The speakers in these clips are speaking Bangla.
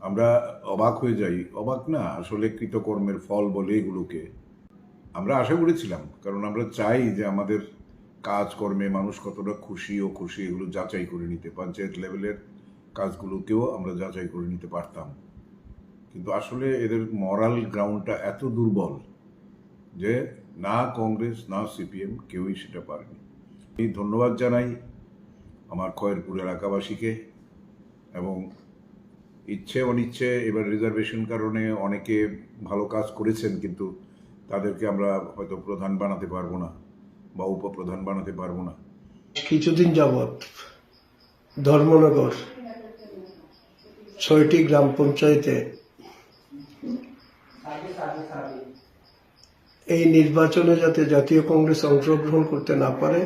আমরা অবাক হয়ে যাই। অবাক না, আসলে কৃতকর্মের ফল বলে এগুলোকে। আমরা আশা করেছিলাম, কারণ আমরা চাই যে আমাদের কাজকর্মে মানুষ কতটা খুশি ও খুশি এগুলো যাচাই করে নিতে। পঞ্চায়েত লেভেলের কাজগুলোকেও আমরা যাচাই করে নিতে পারতাম। কিন্তু আসলে এদের মরাল গ্রাউন্ডটা এত দুর্বল যে না কংগ্রেস, না সিপিএম কেউই সেটা পারেনি। এই ধন্যবাদ জানাই আমার খয়েরপুর এলাকাবাসীকে এবং ইচ্ছে অনিচ্ছে, এবার রিজার্ভেশন কারণে অনেকে ভালো কাজ করেছেন, কিন্তু তাদেরকে আমরা হয়তো প্রধান বানাতে পারব না বা উপপ্রধান বানাতে পারব না। কিছুদিন যাবৎ ধর্মনগর ছয়টি গ্রাম পঞ্চায়েতে এই নির্বাচনে যাতে জাতীয় কংগ্রেস অংশগ্রহণ করতে না পারে,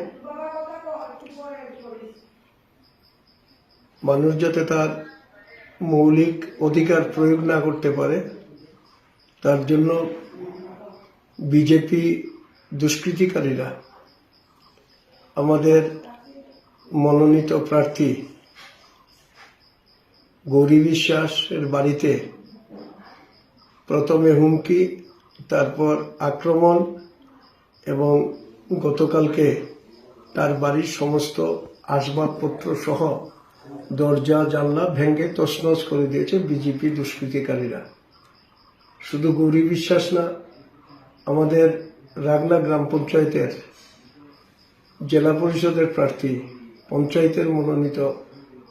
মানুষ যাতে তার মৌলিক অধিকার প্রয়োগ না করতে পারে, তার জন্য বিজেপি দুষ্কৃতিকারীরা আমাদের মনোনীত প্রার্থী গৌরী বিশ্বাসের বাড়িতে প্রথমে হুমকি, তারপর আক্রমণ এবং গতকালকে তার বাড়ির সমস্ত আসবাবপত্র সহ দরজা, জানলা ভেঙে তছনছ করে দিয়েছে বিজেপি দুষ্কৃতিকারীরা। শুধু গৌরী বিশ্বাস না, আমাদের রাগনা গ্রাম পঞ্চায়েতের জেলা পরিষদের প্রার্থী, পঞ্চায়েতের মনোনীত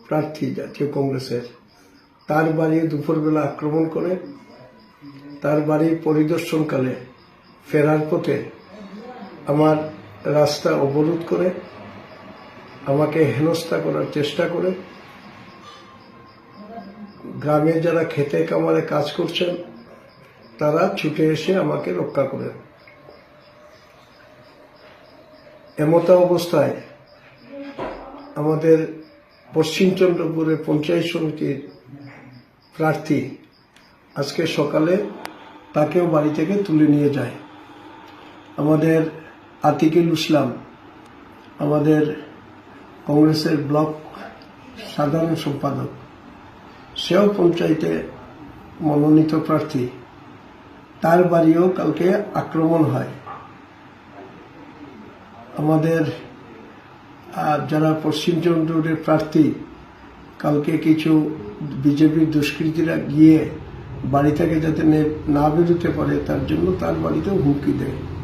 প্রার্থী জাতীয় কংগ্রেসের, তার বাড়ি দুপুরবেলা আক্রমণ করে, তার বাড়ি পরিদর্শনকালে ফেরার পথে আমার রাস্তা অবরোধ করে আমাকে হেনস্থা করার চেষ্টা করে। গ্রামে যারা খেতে কামারে কাজ করছেন, তারা ছুটে এসে আমাকে রক্ষা করেন। এমতা অবস্থায় আমাদের পশ্চিম চন্দ্রপুরে পঞ্চায়েত সমিতির প্রার্থী আজকে সকালে তাকেও বাড়ি থেকে তুলে নিয়ে যায়। আমাদের আতিকুল ইসলাম, আমাদের কংগ্রেসের ব্লক সাধারণ সম্পাদক। সেও পঞ্চায়েতে মনোনীত প্রার্থী। তার বাড়িও কালকে আক্রমণ হয়। আমাদের আর যারা পশ্চিম চন্দ্রের প্রার্থী, কালকে কিছু বিজেপির দুষ্কৃতীরা গিয়ে বাড়ি থেকে যাতে নে- না বেরোতে পারে, তার জন্য তার বাড়িতেও হুমকি দেয়।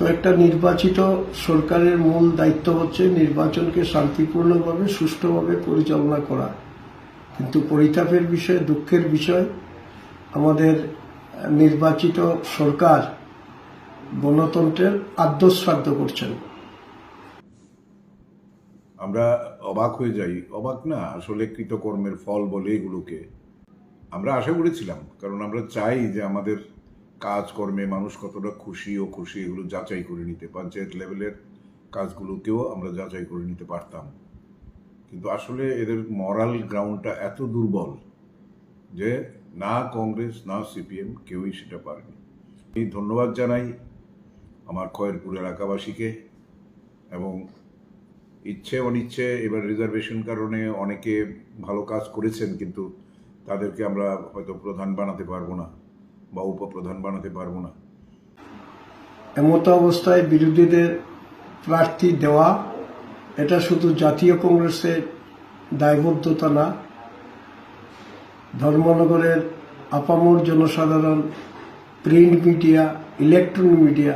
তো একটা নির্বাচিত সরকারের মূল দায়িত্ব হচ্ছে নির্বাচনকে শান্তিপূর্ণভাবে, সুষ্ঠুভাবে পরিচালনা করা। কিন্তু পরিতাপের বিষয়, দুঃখের বিষয়, আমাদের নির্বাচিত সরকার গণতন্ত্রের আদ্যশ্রাদ্ধ করছেন। আমরা অবাক হয়ে যাই। অবাক না, আসলে কৃতকর্মের ফল বলে এগুলোকে। আমরা আশা করেছিলাম, কারণ আমরা চাই যে আমাদের কাজকর্মে মানুষ কতটা খুশি ও খুশি এগুলো যাচাই করে নিতে। পঞ্চায়েত লেভেলের কাজগুলোকেও আমরা যাচাই করে নিতে পারতাম। কিন্তু আসলে এদের মরাল গ্রাউন্ডটা এত দুর্বল যে না কংগ্রেস, না সিপিএম কেউই সেটা পারেনি। এই ধন্যবাদ জানাই আমার খয়েরপুর এলাকাবাসীকে এবং ইচ্ছে অনিচ্ছে এবার রিজার্ভেশন কারণে অনেকে ভালো কাজ করেছেন, কিন্তু তাদেরকে আমরা হয়তো প্রধান বানাতে পারব না। বা উপপ্রধান বানাতে পারব না। এমত অবস্থায় বিরোধীদের প্রার্থী দেওয়া, এটা শুধু জাতীয় কংগ্রেসের দায়বদ্ধতা না, ধর্মনগরের আপামর জনসাধারণ, প্রিন্ট মিডিয়া ইলেকট্রনিক মিডিয়া,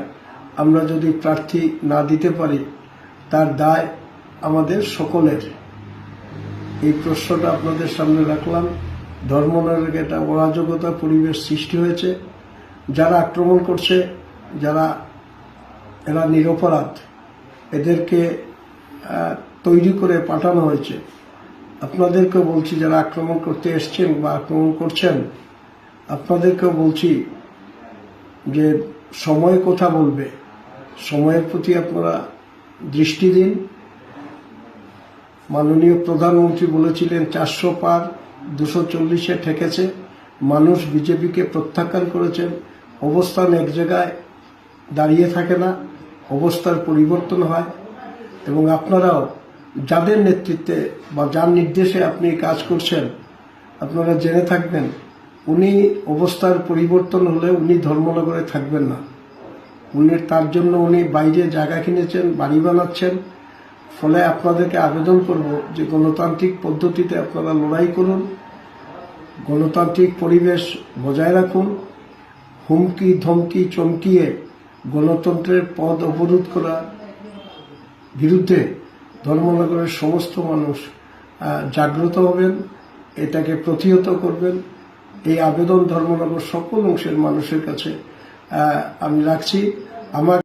আমরা যদি প্রার্থী না দিতে পারি, তার দায় আমাদের সকলের। এই প্রশ্নটা আপনাদের সামনে রাখলাম। ধর্মনগরে একটা অরাজকতা, পরিবেশ সৃষ্টি হয়েছে। যারা আক্রমণ করছে, যারা, এরা নিরপরাধ, এদেরকে তৈরি করে পাঠানো হয়েছে। আপনাদেরকে বলছি, যারা আক্রমণ করতে এসছেন বা আক্রমণ করছেন, আপনাদেরকেও বলছি যে সময় কথা বলবে। সময়ের প্রতি আপনারা দৃষ্টি দিন। মাননীয় প্রধানমন্ত্রী বলেছিলেন, চারশো পার দুশো চল্লিশে ঠেকেছে। মানুষ বিজেপিকে প্রত্যাখ্যান করেছেন। অবস্থান এক জায়গায় দাঁড়িয়ে থাকে না। অবস্থার পরিবর্তন হয়। এবং আপনারাও যাদের নেতৃত্বে বা যার নির্দেশে আপনি কাজ করছেন, আপনারা জেনে থাকবেন, উনি অবস্থার পরিবর্তন হলে উনি ধর্মনগরে থাকবেন না। উনি তার জন্য উনি বাইরে জায়গা কিনেছেন, বাড়ি বানাচ্ছেন। ফলে আপনাদেরকে আবেদন করব যে গণতান্ত্রিক পদ্ধতিতে আপনারা লড়াই করুন, গণতান্ত্রিক পরিবেশ বজায় রাখুন, হুমকি, ধমকি, চমকিয়ে গণতন্ত্রের পদ অবরোধ করা বিরুদ্ধে ধর্মনগরের সমস্ত মানুষ জাগ্রত হবেন, এটাকে প্রতিহত করবেন। এই আবেদন ধর্মনগর সকল অংশের মানুষের কাছে আমি রাখছি। আমার